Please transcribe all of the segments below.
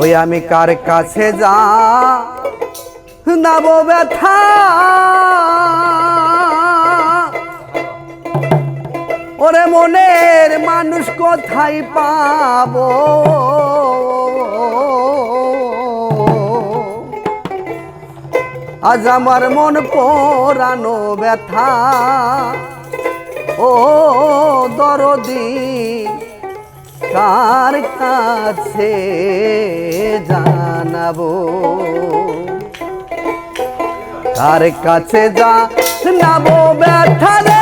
ওই আমি কার কাছে যা, নাব ব্যথা। ওরে মনের মানুষ কোথায় পাব? আজ আমার মন পোড়ানো ব্যথা। ও দরদি কার কাছে জানাব। কার কাছে যা জানাব ব্যথারে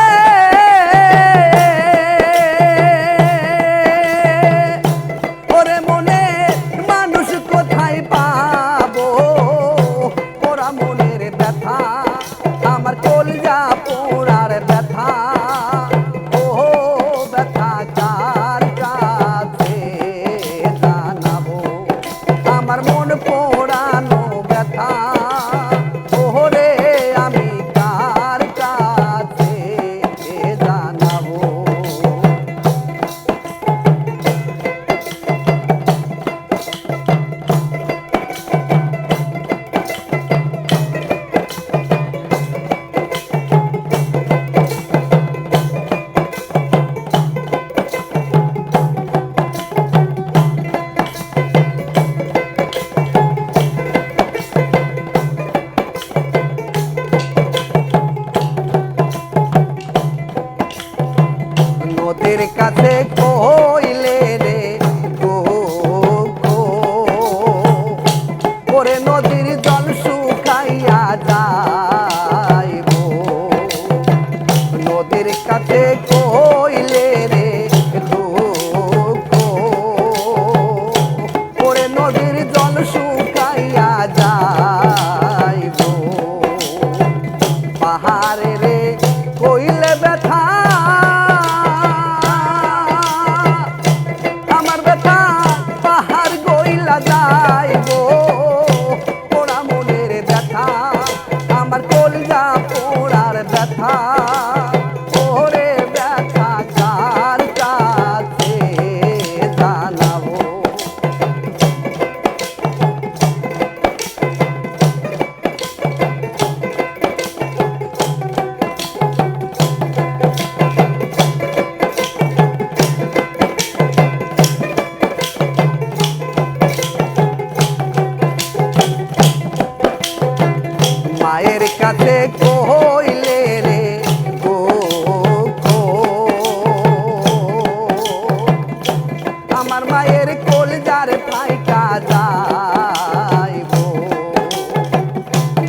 মায়ের কাছে কইলে রে ওরে নদীর জল শুকাইয়া যায়। 好 মাইকা যাইব?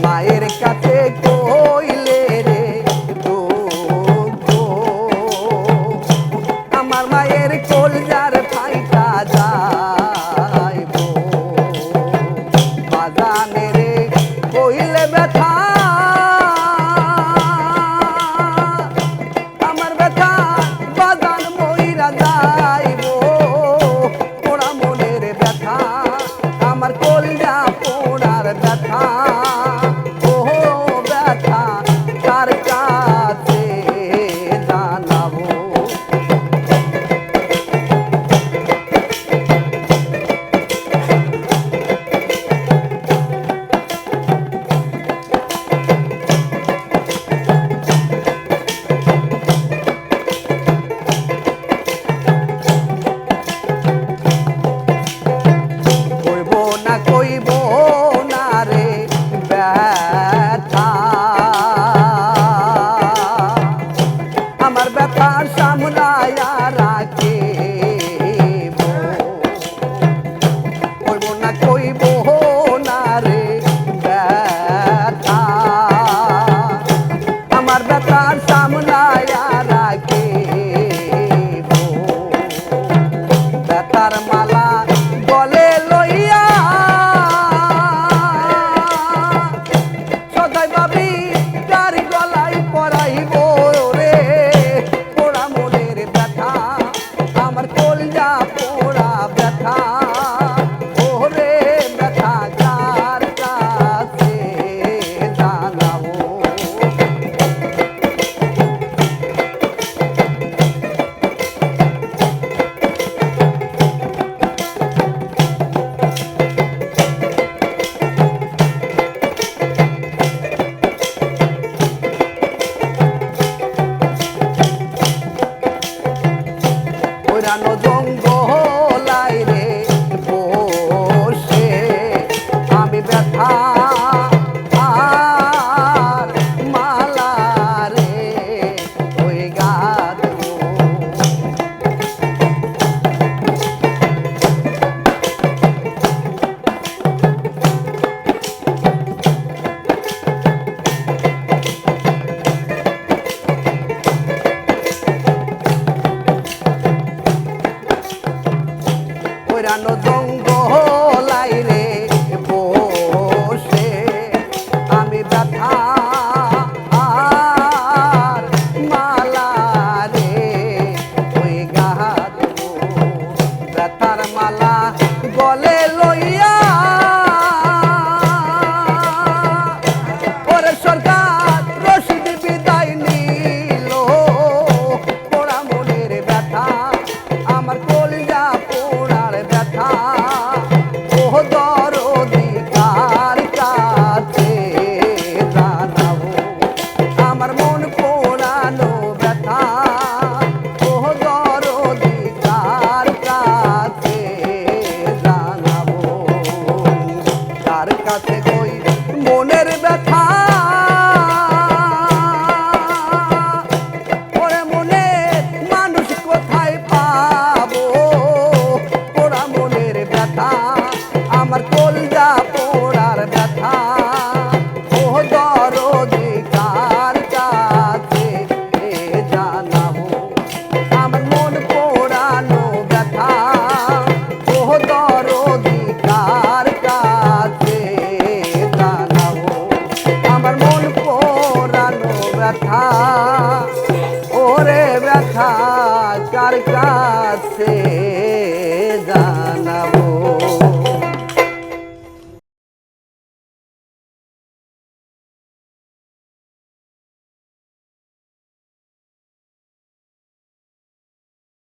মায়ের কাছে কইলে রে তো আমার মায়ের কলজার ফাইটা যায়। मुलाया राखे। কাছে কই? মনের ব্যথা। আমার